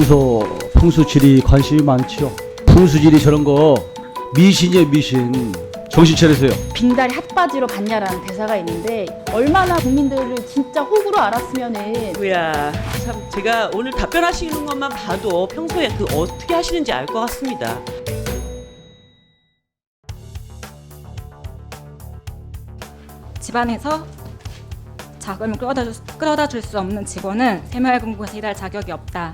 평소 풍수지리 관심이 많지요. 풍수지리 저런 거 미신이에요 미신. 정신 차리세요. 빙다리 핫바지로 봤냐라는 대사가 있는데 얼마나 국민들을 진짜 호구로 알았으면은 뭐야 참 제가 오늘 답변하시는 것만 봐도 평소에 그 어떻게 하시는지 알 것 같습니다. 집안에서 자금을 끌어다, 줄, 끌어다 줄수 없는 직원은 새마을금고에서 일할 자격이 없다.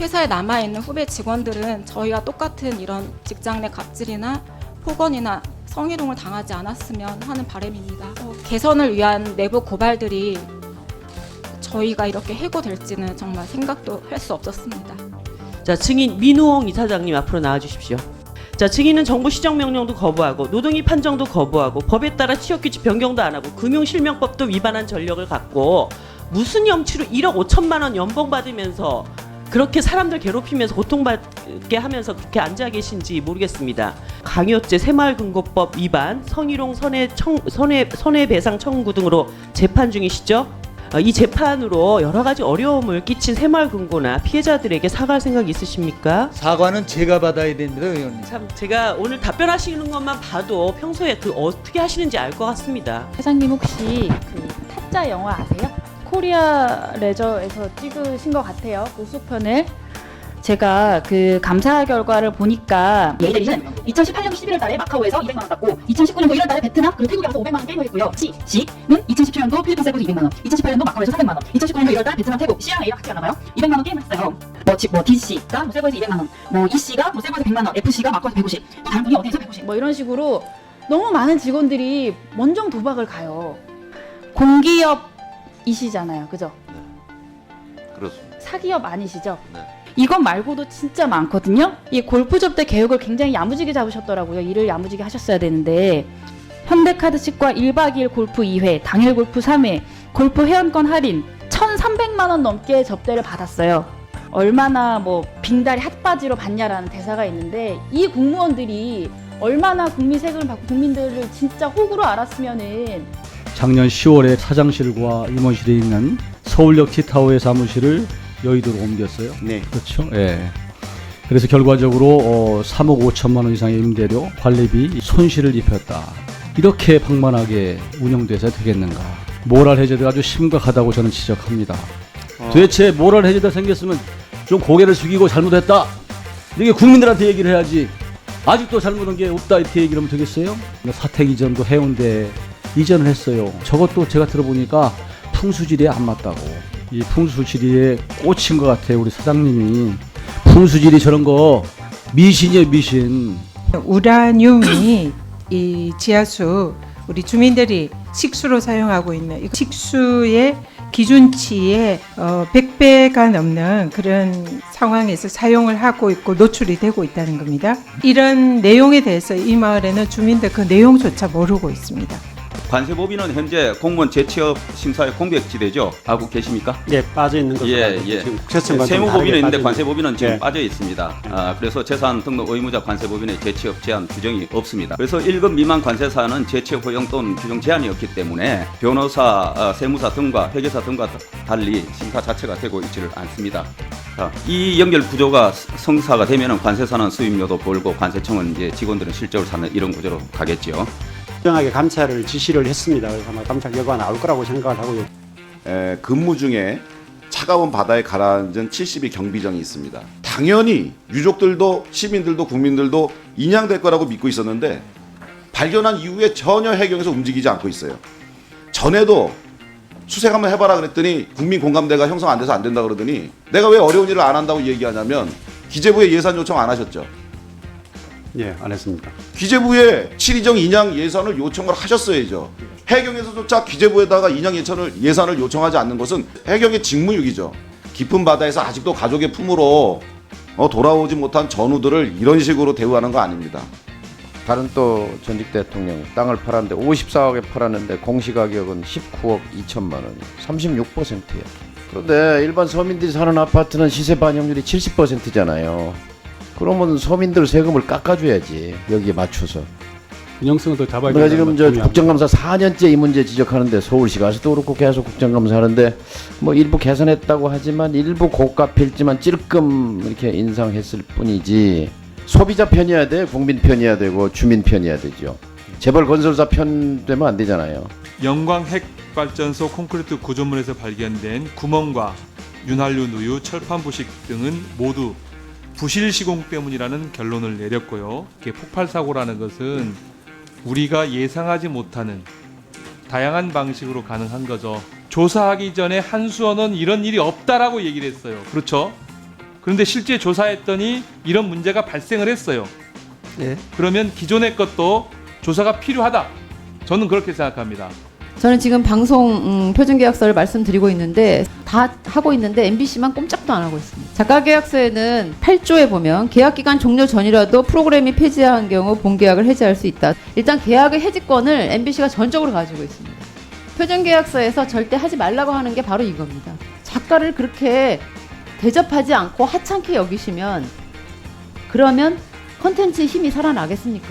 회사에 남아있는 후배 직원들은 저희와 똑같은 이런 직장 내 갑질이나 폭언이나 성희롱을 당하지 않았으면 하는 바람입니다. 어, 개선을 위한 내부 고발들이 저희가 이렇게 해고될지는 정말 생각도 할 수 없었습니다. 자 증인 민우홍 이사장님 앞으로 나와 주십시오. 자 증인은 정부 시정 명령도 거부하고 노동위 판정도 거부하고 법에 따라 취업 규칙 변경도 안 하고 금융 실명법도 위반한 전력을 갖고 무슨 염치로 1억 5천만 원 연봉 받으면서 그렇게 사람들 괴롭히면서 고통받게 하면서 그렇게 앉아 계신지 모르겠습니다. 강요죄 새마을금고법 위반, 성희롱 선해 청, 선해 손해배상 청구 등으로 재판 중이시죠? 어, 이 재판으로 여러 가지 어려움을 끼친 새마을금고나 피해자들에게 사과할 생각 있으십니까? 사과는 제가 받아야 됩니다, 의원님. 참 제가 오늘 답변하시는 것만 봐도 평소에 그 어떻게 하시는지 알 것 같습니다. 회장님 혹시 그 타짜 영화 아세요? 코리아 레저에서 찍으신 것 같아요. 그 수편을 제가 그 감사 결과를 보니까 예이데리는 2018년 11월 달에 마카오에서 200만 원 땄고 2019년도 1월 달에 베트남 그리고 태국에 가서 500만 원 게임을 했고요. 시, 시는 2017년도 필리핀 세부에서 200만 원, 2018년도 마카오에서 300만 원, 2019년도 1월 달 베트남 태국 시랑 A랑 같이 가나봐요. 200만 원 게임을 했어요. 뭐, 지, 뭐 D씨가 뭐 세부에서 200만 원, 뭐 E씨가 뭐 세부에서 100만 원, F씨가 마카오에서 150, 또 다른 분이 어디에서 150. 뭐 이런 식으로 너무 많은 직원들이 원정 도박을 가요. 공기업 이시잖아요. 그죠? 그렇습니다. 사기업 아니시죠? 네. 이것 말고도 진짜 많거든요. 이 골프 접대 계획을 굉장히 야무지게 잡으셨더라고요. 일을 야무지게 하셨어야 되는데 현대카드 치과 1박 2일 골프 2회, 당일 골프 3회, 골프 회원권 할인 1,300만 원 넘게 접대를 받았어요. 얼마나 뭐 빙다리 핫바지로 봤냐라는 대사가 있는데 이 공무원들이 얼마나 국민 세금을 받고 국민들을 진짜 호구로 알았으면은 작년 10월에 사장실과 임원실에 있는 서울역 티타워의 사무실을 여의도로 옮겼어요. 네. 그렇죠. 예. 그래서 결과적으로 어, 3억 5천만 원 이상의 임대료, 관리비 손실을 입혔다. 이렇게 방만하게 운영돼서 되겠는가? 모랄 해저드가 아주 심각하다고 저는 지적합니다. 도대체 모랄 해저드가 생겼으면 좀 고개를 숙이고 잘못했다. 이게 국민들한테 얘기를 해야지. 아직도 잘못한 게 없다 이렇게 얘기를 하면 되겠어요? 사택 이전도 해운대 이전을 했어요. 저것도 제가 들어보니까 풍수지리에 안 맞다고. 이 풍수지리에 꽂힌 것 같아요. 우리 사장님이 풍수지리 저런 거 미신이에요 미신. 우라늄이 이 지하수 우리 주민들이 식수로 사용하고 있는 이 식수의 기준치의 어, 100배가 넘는 그런 상황에서 사용을 하고 있고 노출이 되고 있다는 겁니다. 이런 내용에 대해서 이 마을에는 주민들 그 내용조차 모르고 있습니다. 관세법인은 현재 공무원 재취업 심사의 공백지대죠. 알고 계십니까? 예, 빠져 있는 것으로 예, 알고 예. 지금 국세청과 좀 세무법인은 다르게 있는데 빠져 관세법인은 지금 예. 빠져 있습니다. 아, 그래서 재산 등록 의무자 관세법인의 재취업 제한 규정이 없습니다. 그래서 1급 미만 관세사는 재취업 허용 또는 규정 제한이 없기 때문에 변호사, 어, 세무사 등과 회계사 등과 달리 심사 자체가 되고 있지를 않습니다. 자, 이 연결 구조가 성사가 되면 관세사는 수임료도 벌고 관세청은 이제 직원들은 실적을 사는 이런 구조로 가겠죠. 정하게 감찰을 지시를 했습니다. 그래서 아마 감찰 결과가 나올 거라고 생각을 하고요. 에, 근무 중에 차가운 바다에 가라앉은 70의 경비정이 있습니다. 당연히 유족들도 시민들도 국민들도 인양될 거라고 믿고 있었는데 발견한 이후에 전혀 해경에서 움직이지 않고 있어요. 전에도 수색 한번 해봐라 그랬더니 국민 공감대가 형성 안 돼서 안 된다 그러더니 내가 왜 어려운 일을 안 한다고 얘기하냐면 기재부에 예산 요청 안 하셨죠. 예, 안 했습니다. 기재부에 7이정 인양 예산을 요청을 하셨어야죠. 해경에서조차 기재부에다가 인양 예산을 예산을 요청하지 않는 것은 해경의 직무유기죠. 깊은 바다에서 아직도 가족의 품으로 어, 돌아오지 못한 전우들을 이런 식으로 대우하는 거 아닙니다. 다른 또 전직 대통령 땅을 팔았는데 54억에 팔았는데 공시가격은 19억 2천만 원, 36%예요. 그런데 일반 서민들이 사는 아파트는 시세 반영률이 70%잖아요. 그러면 서민들 세금을 깎아줘야지 여기에 맞춰서. 균형성을 더 잡아야 내가 지금 건 저. 국정감사 4년째 이 문제 지적하는데 서울시 가서도 그렇고 계속 국정감사 하는데 뭐 일부 개선했다고 하지만 일부 고가 필지만 찔끔 이렇게 인상했을 뿐이지 소비자 편이어야 돼 국민 편이어야 되고 주민 편이어야 되죠 재벌 건설사 편 되면 안 되잖아요 영광 핵 발전소 콘크리트 구조물에서 발견된 구멍과 윤활유 누유 철판 부식 등은 모두 부실 시공 때문이라는 결론을 내렸고요. 이게 폭발 사고라는 것은 우리가 예상하지 못하는 다양한 방식으로 가능한 거죠. 조사하기 전에 한수원은 이런 일이 없다라고 얘기를 했어요. 그렇죠? 그런데 실제 조사했더니 이런 문제가 발생을 했어요. 네. 그러면 기존의 것도 조사가 필요하다. 저는 그렇게 생각합니다. 저는 지금 방송 음, 표준계약서를 말씀드리고 있는데 다 하고 있는데 MBC만 꼼짝도 안 하고 있습니다. 작가계약서에는 8조에 보면 계약기간 종료 전이라도 프로그램이 폐지한 경우 본계약을 해지할 수 있다. 일단 계약의 해지권을 MBC가 전적으로 가지고 있습니다. 표준계약서에서 절대 하지 말라고 하는 게 바로 이겁니다. 작가를 그렇게 대접하지 않고 하찮게 여기시면 그러면 컨텐츠의 힘이 살아나겠습니까?